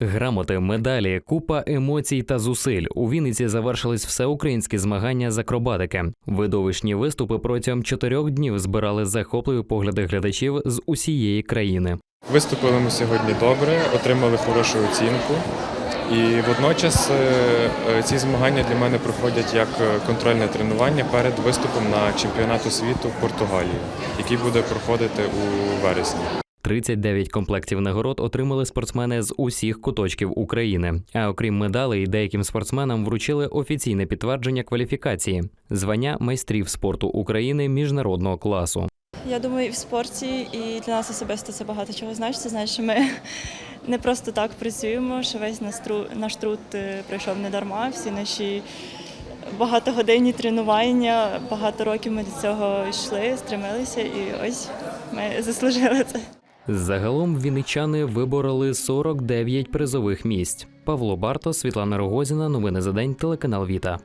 Грамоти, медалі, купа емоцій та зусиль. У Вінниці завершились всеукраїнські змагання з акробатики. Видовищні виступи протягом чотирьох днів збирали захопливі погляди глядачів з усієї країни. Виступили ми сьогодні добре, отримали хорошу оцінку. І водночас е, е, ці змагання для мене проходять як е, контрольне тренування перед виступом на чемпіонату світу в Португалії, який буде проходити у вересні. 39 комплектів нагород отримали спортсмени з усіх куточків України. А окрім медалей, деяким спортсменам вручили офіційне підтвердження кваліфікації звання майстрів спорту України міжнародного класу. Я думаю, і в спорті, і для нас особисто це багато чого значить. Це значить, що ми не просто так працюємо, що весь наш труд, е, пройшов не дарма. Всі наші багатогодинні тренування, багато років ми до цього йшли, стремилися, і ось ми заслужили це. Загалом вінничани вибороли 49 призових місць. Павло Барто, Світлана Рогозіна. Новини за день. Телеканал Віта.